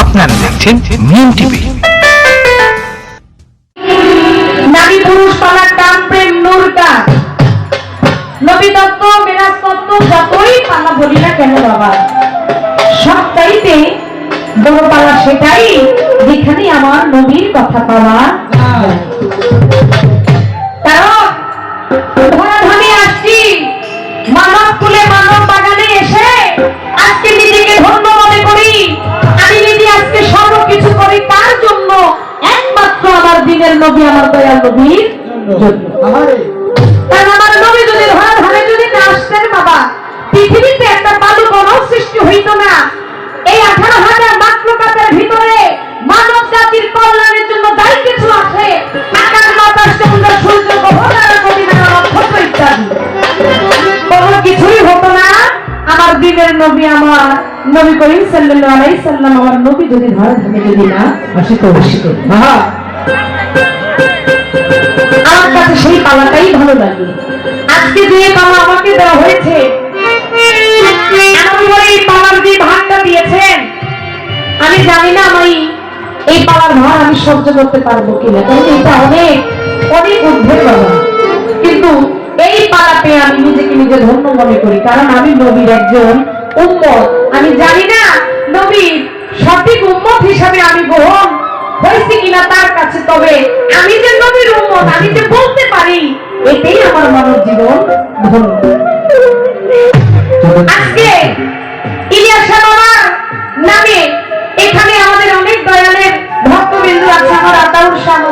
আপনারা দেখছেন মিম টিভি নারী পুরুষ পালার টান প্রেম নূরটা নবী তত্ত্ব মেরাজ তত্ত্ব যতই পালা বলি না কেন বাবা, সবটাইতে বড় পালা সেটাই যেখানে আমার নবীর কথা পাওয়া। কারণ নবীর কারণ আমার নবী যদি ধরাধামে যদি না আসতেন বাবা পৃথিবীতে একটা বালু বনও সৃষ্টি হইতো না। এই আঠারো হাজার মাত্রকাতের ভিতরে মানব জাতির কল্যাণের জন্য দায়ী কিছু আছে। আকাশ বাতাস চন্দ্র সূর্য নদীনারা নক্ষত্র ইত্যাদি। কোনো কিছুই হতো না। আমার দিনের নবী আমার নবী করিম সাল্লাল্লাহু আলাইহি সাল্লাম আমার নবী যদি ধরে থাকে যদি না আসিত আসিত আমার কাছে সেই পালাটাই ভালো লাগে। আজকে যে পালা আমাকে দেওয়া হয়েছে এই পালার যে ভাগটা দিয়েছেন, আমি জানি না আমি এই পালার ভার আমি সহ্য করতে পারব কিনা, কারণ এটা অনেক অনেক ঊর্ধ্বের বাবা কিন্তু এই পালাতে আমি নিজেকে নিজে ধন্য মনে করি, কারণ আমি নবীর একজন উম্মত। আমি জানি না নবীর সঠিক উম্মত হিসাবে আমি গ্রহণ হয়েছি কিনা তার কাছে, তবে আমি যে নবীর উম্মত, আমি যে বলতে পারি, এটাই আমার মানব জীবন। আজকে ইলিয়াস নামে এখানে আমাদের অনেক দয়ালের ভক্তবিন্দু আছে, আমার আতাউর শাহ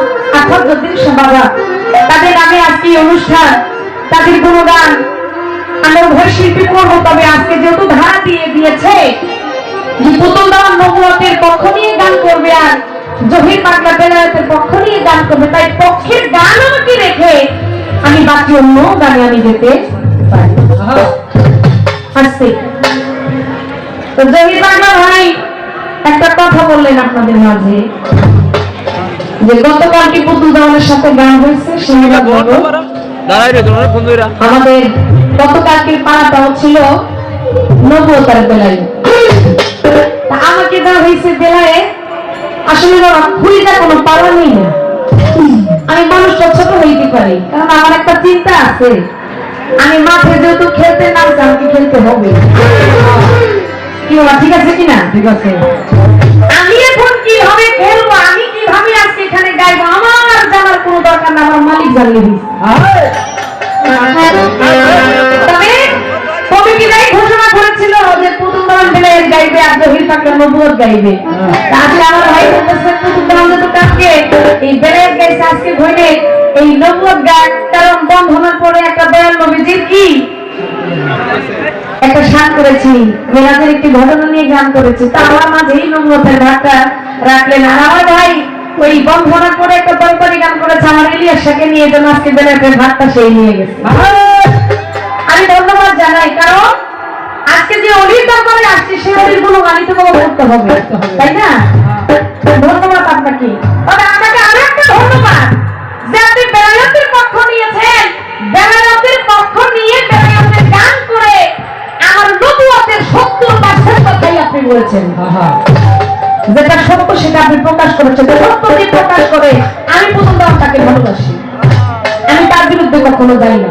বাবা। তাদের নামে আজকে অনুষ্ঠান, তাদের গুণগান, আমরা উভয় শিল্পী করব, তবে আজকে যেহেতু ধারা দিয়ে দিয়েছে পুতুল দেওয়ার নবুয়তের পক্ষ নিয়ে গান করবে আর জহির পাগলা বেলায়েতের পক্ষ নিয়ে গান করবে। তাই পক্ষের গান আমাকে রেখে আমি বাকি অন্য গানে আমি যেতে পারি। তো জহির বাংলা ভাই একটা কথা বললেন আপনাদের মাঝে যে গতকাল কি পুতুল দেওয়ানের সাথে গান হয়েছে? সেটা বলব আমাদের গতকালকের পাড়াটাও ছিল নবতার বেলায়। তা আমাকে দেওয়া হয়েছে বেলায় আসলে বাবা খুঁড়িটা কোনো পাড়া নেই না। আমি মানুষটা ছোট হইতে পারি কারণ আমার একটা চিন্তা আছে। আমি মাঠে যেহেতু খেলতে নামছি আমাকে খেলতে হবে। কি বাবা ঠিক আছে কিনা? ঠিক আছে। আমি এখন কীভাবে খেলব আমি কীভাবে আজকে এখানে গাইবো? আমার জানার কোনো দরকার না আমার মালিক জানলে হইছে। তবে করেছিল যে বেলায়ের গাইবে আর জহির পাকলা নবুয়ত গাইবে। তাহলে আমার ভাই বলতেছে কালকে। এই বেলায়ের গাইছে আজকে ঘরে। এই নবুয়ত গায় কারণ বন্ধ হওয়ার পরে একটা দয়াল নবীজির কি? একটা শান করেছি। মেরাজের একটি ঘটনা নিয়ে গান করেছি। তা আমার মাঝে এই নবুয়তের ভাগটা রাখলেন আর আমার ভাই ওই বন্ধ হওয়ার পরে একটা দরকারি গান করেছে। আমার ইলিয়াস শাকে নিয়ে যেন আজকে বেলায়ের ভাগটা সেই নিয়ে গেছে। আমি ধন্যবাদ জানাই কারণ আজকে যে অলির দরবারে আসছি সেই অলিরগুলো গানিত তোমাকে করতে হবে। তাই না? ধন্যবাদ আপনাকে। তবে আপনাকে আরও একটা ধন্যবাদ। যে আপনি বেলায়তের পক্ষ নিয়েছেন বেলায়তের পক্ষ নিয়ে বেলায়তের গান করে আমার নবুয়তের সত্তর পার্সেন্ট কথাই আপনি বলেছেন। যেটা সত্য সেটা আপনি প্রকাশ করেছেন। সত্যকে প্রকাশ করে আমি প্রথম তাকে ভালোবাসি। আমি তার বিরুদ্ধে কখনো যাই না।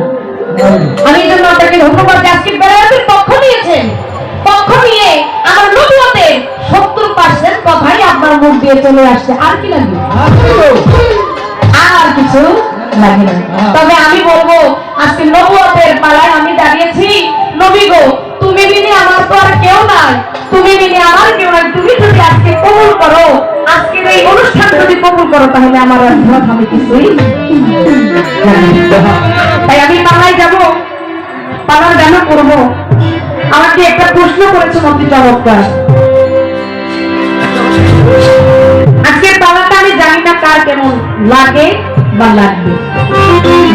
আমি এই জন্য আপনাকে ধন্যবাদ আজকে বেলায়েতের আপনার চলে আসছে। আর কি লাগবে? আর কিছু লাগে না। তবে আমি বলব, আজকে নবুয়তের পালায় আমি দাঁড়িয়েছি। নবী গো, তুমি বিনে আমার তো আর কেউ নাই। তুমি বিনে আমার কেউ নাই। তুমি যদি আজকে কবুল করো আজকের এই অনুষ্ঠান যদি কবুল করো, তাহলে আমার আর আমি কিছুই তাই আমি পালায় যাব, পালার গান করব। আমাকে একটা প্রশ্ন করেছে অতি চমৎকার কার কেমন লাগে বা লাগবে?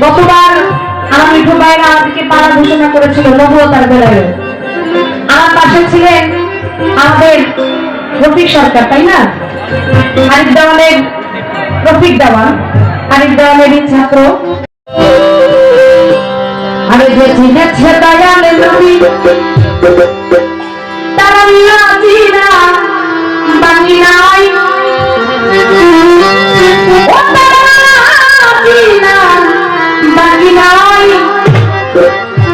গতবার আমার মিঠু ভাইরা আমাদেরকে পালা ঘোষণা করেছিল নবতার বেলায় আমার পাশে ছিলেন আমাদের রফিক সরকার, তাই না? আরিফ দেওয়ানের, রফিক দেওয়ান আরিফ দেওয়ানেরই ছাত্র। আরে যে চিনেছে দয়ালে নবী, তারা মিলাজিনা বাঙিনা আস্তে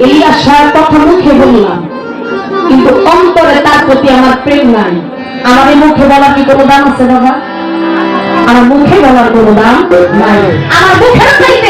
এই আশার কথা মুখে বললাম। কিন্তু অন্তরে তার প্রতি আমার প্রেম নাই। আমার মুখে বলার কি কোনো দাম আছে বাবা? আমার মুখে বলার কোনো দাম নাই। আমার চাইতে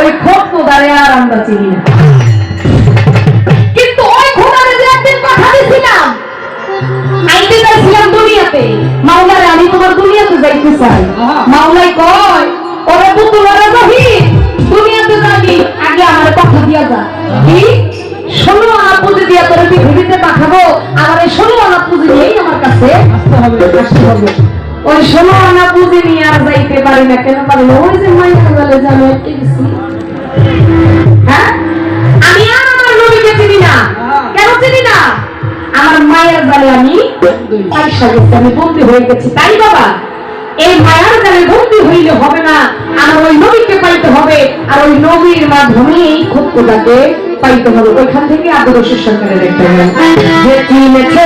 ওই খোপ দাঁড়ে আর আমরা চিনি না। কিন্তু ওই যে একদিন কথা দিছিলাম, আইতে দুনিয়াতে। আমি তোমার দুনিয়াতে যাইতে চাই। মাওলাই কয়, ওরে দুনিয়াতে যাবি, আগে আমার কথা দিয়া যা। কি? ষোলো আনা পুঁজি দিয়া তোর পৃথিবীতে পাঠাবো, আমার এই ষোলো আনা পুঁজি নিয়েই আমার কাছে। আসতে হবে আসতে হবে ওই ষোলো আনা পুঁজি নিয়ে আর যাইতে পারি না। কেন? পারি না ওই যে মাইয়া গেলে জানো একটু গেছি হ্যাঁ? আমি আর আমার নবীকে চিনি না। কেন চিনি না? আমার মায়ের জালে আমি পয়সা গেছি আমি বন্দি হয়ে গেছি। তাই বাবা এই মায়ের জালে বন্দি হইলে হবে না। আমার ওই নবীকে পাইতে হবে। আর ওই নবীর মাধ্যমে এই ক্ষুদ্রটাকে পাইতে হবে। ওইখান থেকে আদর্শ সরকারের একটা যে চিনেছে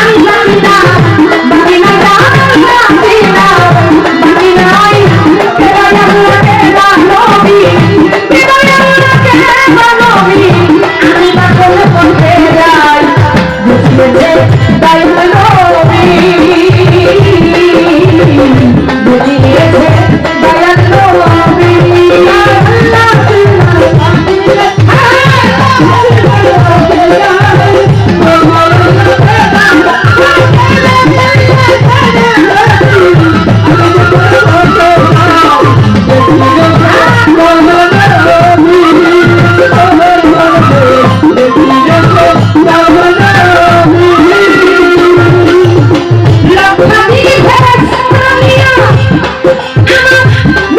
আমি জানি না, জানি না, জানি না, যে চিনেছে you.